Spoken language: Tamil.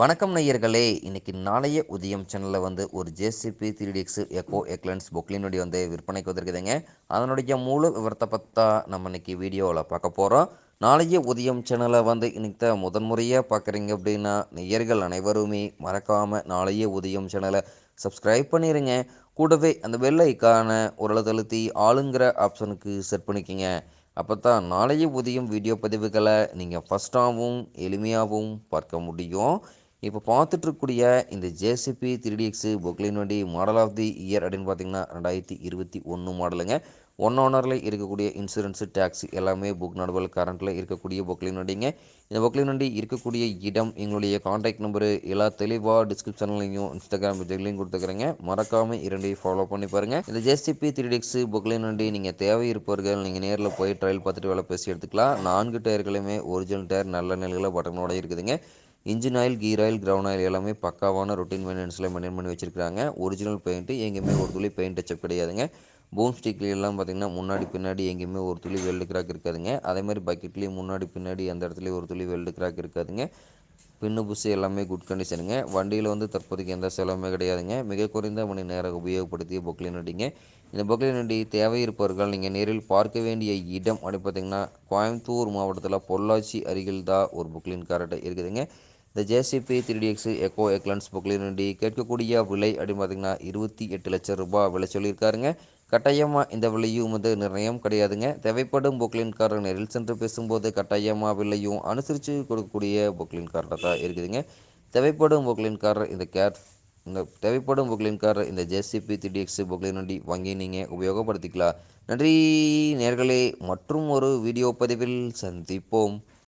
வணக்கம் நேயர்களே. இன்னைக்கு நாளைய உதயம் சேனலில் வந்து ஒரு JCB three DX eco excellence புக்லினுடைய வந்து விற்பனைக்கு வந்திருக்குதுங்க. அதனுடைய முழு விவரத்தை பற்றா நம்ம இன்னைக்கு வீடியோவில் பார்க்க போகிறோம் நாளைய உதயம் சேனலை வந்து இன்னைக்கு தான் முதன்முறையாக பார்க்குறீங்க அப்படின்னா நேயர்கள் அனைவருமே மறக்காமல் நாளைய உதயம் சேனலை சப்ஸ்கிரைப் பண்ணிடுங்க கூடவே அந்த வெள்ளைக்கான ஐக்கான ஒரு ஆளுங்கிற ஆப்ஷனுக்கு செட் பண்ணிக்கோங்க. அப்போ தான் நாளைய உதயம் வீடியோ பதிவுகளை நீங்கள் ஃபஸ்ட்டாகவும் எளிமையாகவும் பார்க்க முடியும். இப்போ பார்த்துட்ருக்கூடிய இந்த ஜேசிபி த்ரீ டிஎக்ஸு பொக்லின் வண்டி மாடல் ஆஃப் தி இயர் அப்படின்னு பார்த்தீங்கன்னா ரெண்டாயிரத்தி இருபத்தி ஒன்று மாடலுங்க ஒன் ஓனரில் இருக்கக்கூடிய இன்சூரன்ஸு டேக்ஸ் எல்லாமே புக் நடுவல் கரண்ட்டில் இருக்கக்கூடிய பொக்லின் வண்டிங்க. இந்த பொக்லின் வண்டி இருக்கக்கூடிய இடம் எங்களுடைய காண்டாக்ட் நம்பரு எல்லா தெளிவாக டிஸ்கிரிப்ஷன்லையும் இன்ஸ்டாகிராம் பேஜ்லையும் கொடுத்துக்கிறேங்க. மறக்காமல் இரண்டையும் ஃபாலோ பண்ணி பாருங்கள் இந்த ஜேசிபி த்ரீ டிஎக்ஸு பொக்லின் வண்டி நீங்கள் தேவை இருப்பவர்கள் நீங்கள் நேரில் போய் ட்ரையல் பார்த்துட்டு வேலை பேசி எடுத்துக்கலாம். நான்கு டயர்களுமே ஒரிஜினல் டயர் நல்ல நிலையில் பட்டனோட இருக்குதுங்க. Engine oil gear oil ground oil எல்லாமே பக்காவான ரொட்டீன் மெயின்டெனன்ஸில் மெயின்டைன் பண்ணி வச்சிருக்காங்க ஒரிஜினல் பெயிண்ட்டு எங்கேயுமே ஒரு துளி பெயிண்ட் டச்சப் கிடையாதுங்க. பூம் ஸ்டிக்லாம் பார்த்திங்கன்னா பார்த்தீங்கன்னா முன்னாடி பின்னாடி எங்கேயுமே ஒரு துளி வெல்டு கிராக் இருக்காதுங்க. அதே மாதிரி பக்கெட்லேயும் முன்னாடி பின்னாடி அந்த இடத்துலையும் ஒரு துளி வெல்டு கிராக் இருக்காதுங்க. பின்னு புஷ் எல்லாமே குட் கண்டிஷனுங்க வண்டியில் வந்து தற்போதைக்கு எந்த செலவுமே கிடையாதுங்க. மிக குறைந்த மணி நேரம் உபயோகப்படுத்திய பொக்லின் வண்டிங்க இந்த பொக்லின் வண்டி தேவை இருப்பவர்கள் நீங்கள் நேரில் பார்க்க வேண்டிய இடம் அப்படி பார்த்தீங்கன்னா கோயம்புத்தூர் மாவட்டத்தில் பொள்ளாச்சி அருகில் தான் ஒரு பொக்லின் கார்ட்டை இருக்குதுங்க. இந்த JCB three DX eco excellence Poclain வண்டி கேட்கக்கூடிய விலை அப்படின்னு பார்த்தீங்கன்னா இருபத்தி எட்டு லட்சம் ரூபாய் விலை சொல்லியிருக்காருங்க. கட்டாயமாக இந்த விலையும் வந்து நிர்ணயம் கிடையாதுங்க. தேவைப்படும் பொக்லின் காரர் நேரில் சென்று பேசும்போது கட்டாயமாக விலையும் அனுசரித்து கொடுக்கக்கூடிய பொக்லின் கார்டாக தான் இருக்குதுங்க. தேவைப்படும் பொக்லின் காரர் இந்த கேர் இந்த தேவைப்படும் புக்லின் காரர் இந்த ஜேசிபி திடிஎக்ஸ் பொக்லின் வண்டி வாங்கி நீங்கள் உபயோகப்படுத்திக்கலாம். நன்றி நேர்களே. மற்றும் ஒரு வீடியோ பதிவில் சந்திப்போம்.